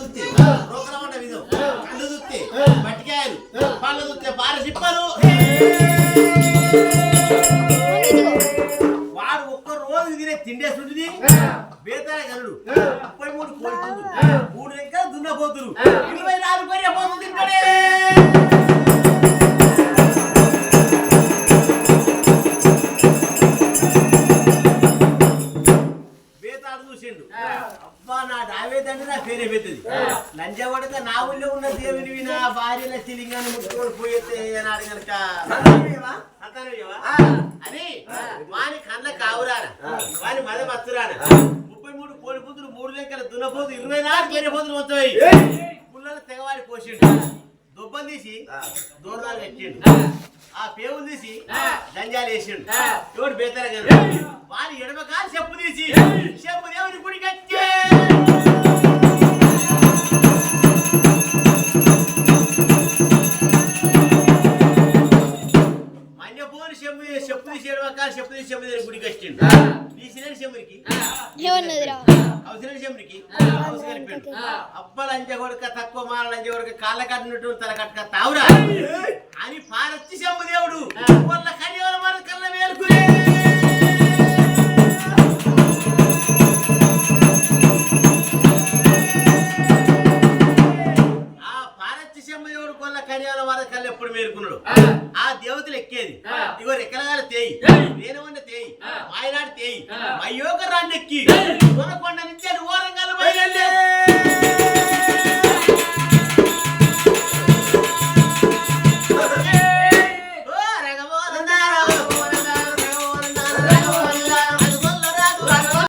చూస్తే రోకరమంట విధం కళ్ళు చూస్తే పట్టికాయలు పళ్ళు చూస్తే బాల సిప్పరు వాడు ఒక్క రోజు తినే తిండేస్తుంటుంది బేతాల గనుడు ముప్పై మూడు కోడుతుంది మూడు రెక్కలు దున్నపోతులు. ఇరవై నాలుగు కొరియా పోతులు తింటాడే. అబ్బా నా పేరే పెద్దది లంజవడక నా ఊళ్ళో ఉన్న దేవుని నా భార్యల చిలింగాన్ని ముట్టుకొని పోయేస్తే నాడు కనుక అంతానేవా? అని వాని కళ్ళ కావురాన వాని మద మత్తురాన. ముప్పై మూడు కోడి పుత్రులు మూడు లెక్కల దున్నపోతు ఇరవై నాలుగు వేరే పోతులు మొత్తం పుల్లలు తెగవాడి పోసిండు. దుబ్బం తీసి దూరాలు కట్టిండు. ఆ. పేవులు తీసి గంజాలు వేసిండు. ఎవడు బేతర వాని ఎడమ కాలు చెప్పు తీసి. చెప్పు దేవుని కాలు చెప్పు తీసి చెప్పు దేవుని గుడి కట్టిండు తీసిన చెమ్మురికి ఏమన్నదిరా అవసరం చెమ్మురికి అవసరం కొడుక తక్కువ మాల లంజ కొడుక కాళ్ళ కట్టినట్టు తల కట్టుక తావురా అని పారచ్చి చెంబు దేవుడు వాళ్ళ కన్యవల మన కళ్ళ వేలుకునే ఆ పారచ్చి చెంబు దేవుడు కొల్ల కన్యవల మన కళ్ళు ఎప్పుడు మేలుకున్నాడు? ఆ. దేవతలు ఎక్కేది. ఇగో రెక్కలగాల తేయి. తేయి మాయనాడు తేయి మయ్యోక రాండెక్కి కొనకొండ